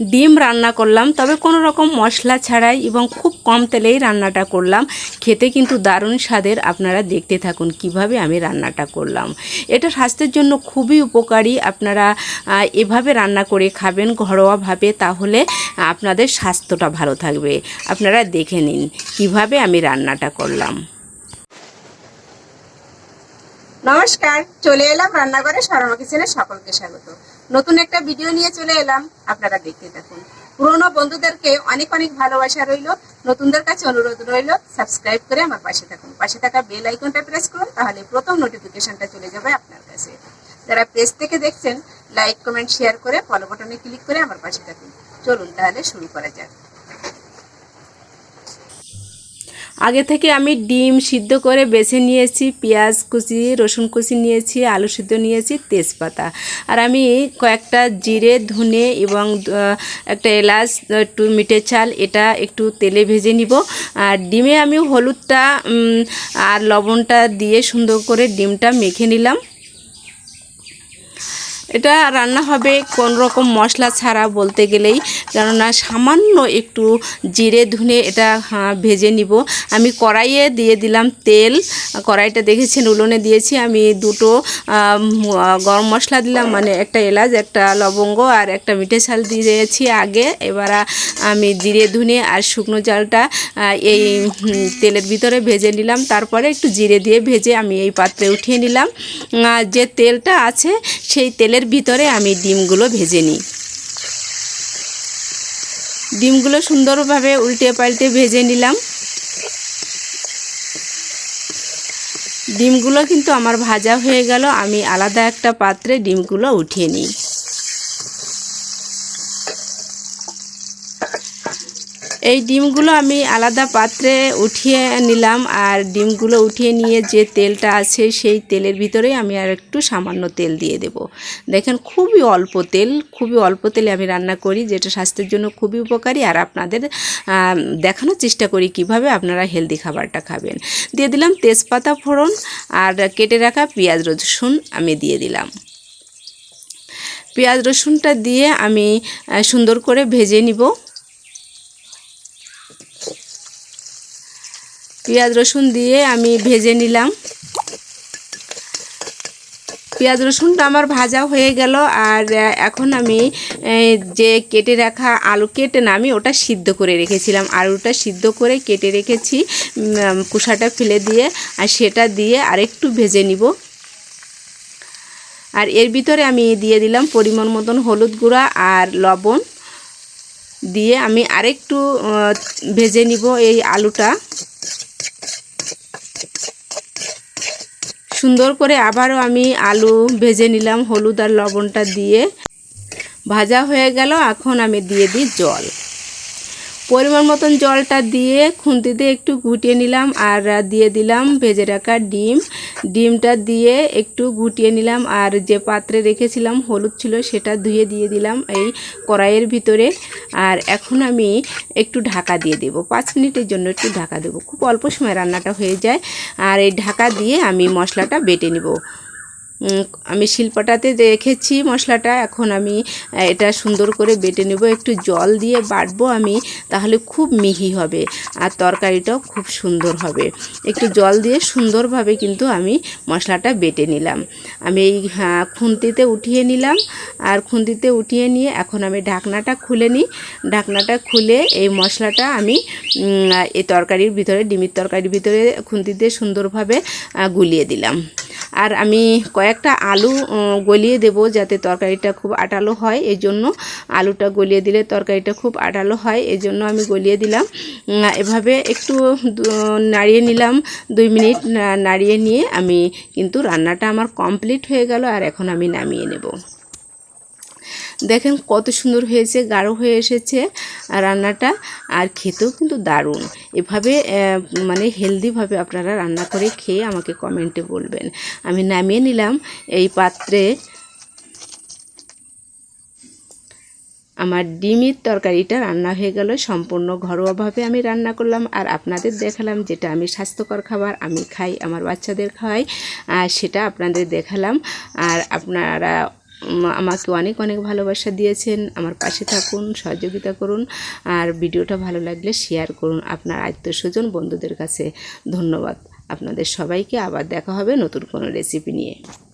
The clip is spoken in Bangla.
ডিম রান্না করলাম, তবে কোনো রকম মশলা ছাড়াই এবং খুব কম তেলেই রান্নাটা করলাম। খেতে কিন্তু দারুণ স্বাদের, আপনারা দেখতে থাকুন কীভাবে আমি রান্নাটা করলাম। এটা স্বাস্থ্যের জন্য খুবই উপকারী, আপনারা এভাবে রান্না করে খাবেন ঘরোয়াভাবে, তাহলে আপনাদের স্বাস্থ্যটা ভালো থাকবে। আপনারা দেখে নিন কীভাবে আমি রান্নাটা করলাম। নমস্কার, চলে এলাম রান্নাঘরে শর্মা কিচেনে সকলকে স্বাগত। নতুন একটা ভিডিও নিয়ে চলে এলাম। আপনারা দেখতে থাকুন। পুরনো বন্ধুদেরকে অনেক অনেক ভালোবাসা রইল। নতুনদের কাছে অনুরোধ রইল সাবস্ক্রাইব করে আমার পাশে থাকুন। পাশে থাকা বেল আইকনটা প্রেস করুন, তাহলে প্রথম নোটিফিকেশনটা চলে যাবে আপনার কাছে। যারা পেজ থেকে দেখছেন লাইক কমেন্ট শেয়ার করে ফলো বাটনে ক্লিক করে আমার পাশে থাকুন। চলুন তাহলে শুরু করা যাক। আগে থেকে আমি ডিম সিদ্ধ করে বেছে নিয়েছি, পেঁয়াজ কুচি, রসুন কুচি নিয়েছি, আলু সিদ্ধ নিয়েছি, তেজপাতা। আর আমি কয়েকটা জিরে, ধনে এবং একটা এলাচ, একটু মিটে চাল, এটা একটু তেলে ভেজে নিব। আর ডিমে আমি হলুদটা আর লবণটা দিয়ে সুন্দর করে ডিমটা মেখে নিলাম। এটা রান্না হবে কোন রকম মশলা ছাড়া বলতে গেলেই, কেননা সামান্য একটু জিরে, ধুনে এটা ভেজে নিব। আমি কড়াইয়ে দিয়ে দিলাম তেল। কড়াইটা দেখেছেন উলনে দিয়েছি আমি দুটো গরম মশলা দিলাম মানে একটা এলাচ, একটা লবঙ্গ আর একটা মিঠে চাল দিয়েছি আগে। এবার আমি জিরে, ধুনে আর শুকনো চালটা এই তেলের ভিতরে ভেজে নিলাম। তারপরে একটু জিরে দিয়ে ভেজে আমি এই পাত্রে উঠিয়ে নিলাম। যে তেলটা আছে সেই তেলের ভিতরে আমি ডিমগুলো ভেজে নিই। ডিমগুলো সুন্দরভাবে উল্টে পাল্টে ভেজে নিলাম। ডিমগুলো কিন্তু আমার ভাজা হয়ে গেল, আমি আলাদা একটা পাত্রে ডিমগুলো উঠিয়ে নিই। এই ডিমগুলো আমি আলাদা পাত্রে উঠিয়ে নিলাম আর ডিমগুলো উঠিয়ে নিয়ে যে তেলটা আছে সেই তেলের ভিতরে আমি আর একটু সামান্য তেল দিয়ে দেব। দেখেন খুবই অল্প তেল, খুবই অল্প তেলে আমি রান্না করি, যেটা স্বাস্থ্যের জন্য খুবই উপকারী। আর আপনাদের দেখানোর চেষ্টা করি কীভাবে আপনারা হেলদি খাবারটা খাবেন। দিয়ে দিলাম তেজপাতা ফোড়ন আর কেটে রাখা পেঁয়াজ রসুন আমি দিয়ে দিলাম। পেঁয়াজ রসুনটা দিয়ে আমি সুন্দর করে ভেজে নিব। পেঁয়াজ রসুন দিয়ে আমি ভেজে নিলাম। পেঁয়াজ রসুনটা আমার ভাজা হয়ে গেল আর এখন আমি যে কেটে রাখা আলু কেটে না, আমি ওটা সিদ্ধ করে রেখেছিলাম। আলুটা সিদ্ধ করে কেটে রেখেছি কুসাটা ফেলে দিয়ে আর সেটা দিয়ে আরেকটু ভেজে নিব। আর এর ভিতরে আমি দিয়ে দিলাম পরিমাণ মতন হলুদ গুঁড়া আর লবণ দিয়ে আমি আরেকটু ভেজে নিব এই আলুটা। সুন্দর করে আবারও আমি আলু ভেজে নিলাম, হলুদ আর লবণটা দিয়ে। ভাজা হয়ে গেল, এখন আমি দিয়ে দিই জল। পরিমাণ মতন জলটা দিয়ে খুন্তিতে একটু গুটিয়ে নিলাম আর দিয়ে দিলাম ভেজে রাখা ডিম। ডিমটা দিয়ে একটু গুটিয়ে নিলাম আর যে পাত্রে রেখেছিলাম হলুদ ছিল সেটা ধুয়ে দিয়ে দিলাম এই কড়াইয়ের ভিতরে। আর এখন আমি একটু ঢাকা দিয়ে দেব। পাঁচ মিনিটের জন্য একটু ঢাকা দেবো। খুব অল্প সময় রান্নাটা হয়ে যায়। আর এই ঢাকা দিয়ে আমি মশলাটা বেটে নেব। আমি শিল্পটাতে রেখেছি মশলাটা। এখন আমি এটা সুন্দর করে বেটে নেব। একটু জল দিয়ে বাটবো আমি তাহলে খুব মিহি হবে আর তরকারিটাও খুব সুন্দর হবে। একটু জল দিয়ে সুন্দরভাবে কিন্তু আমি মশলাটা বেটে নিলাম। আমি এই হ্যাঁ, খুন্তিতে উঠিয়ে নিলাম আর খুন্তিতে উঠিয়ে নিয়ে এখন আমি ঢাকনাটা খুলে নিই। ঢাকনাটা খুলে এই মশলাটা আমি এই তরকারির ভিতরে ডিমির তরকারির ভিতরে খুন্তিতে সুন্দরভাবে গুলিয়ে দিলাম। আর আমি কয়েকটা আলু গলিয়ে দেব যাতে তরকারিটা খুব আটালো হয়। এই জন্য আলুটা গলিয়ে দিলে তরকারিটা খুব আটালো হয়। এই জন্য আমি গলিয়ে দিলাম। এভাবে একটু নাড়িয়ে নিলাম। দুই মিনিট নাড়িয়ে নিয়ে আমি কিন্তু রান্নাটা আমার কমপ্লিট হয়ে গেল আর এখন আমি নামিয়ে নেব। দেখেন কত সুন্দর হয়েছে, গাঢ় হয়ে এসেছে রান্নাটা, আর খেতেও কিন্তু দারুণ। এভাবে মানে হেলদিভাবে আপনারা রান্না করে খেয়ে আমাকে কমেন্টে বলবেন। আমি নামিয়ে নিলাম এই পাত্রে আমার ডিমের তরকারিটা রান্না হয়ে গেল, সম্পূর্ণ ঘরোয়াভাবে আমি রান্না করলাম, আর আপনাদের দেখালাম যেটা আমি স্বাস্থ্যকর খাবার আমি খাই, আমার বাচ্চাদের খাওয়াই, আর সেটা আপনাদের দেখালাম, আর আপনারা আমাকে অনেক অনেক ভালোবাসা দিয়েছেন। আমার পাশে থাকুন, সহযোগিতা করুন, আর ভিডিওটা ভালো লাগলে শেয়ার করুন আপনার আত্মীয়স্বজন, বন্ধুদের কাছে। ধন্যবাদ। আপনাদের সবাইকে আবার দেখা হবে নতুন কোনো রেসিপি নিয়ে।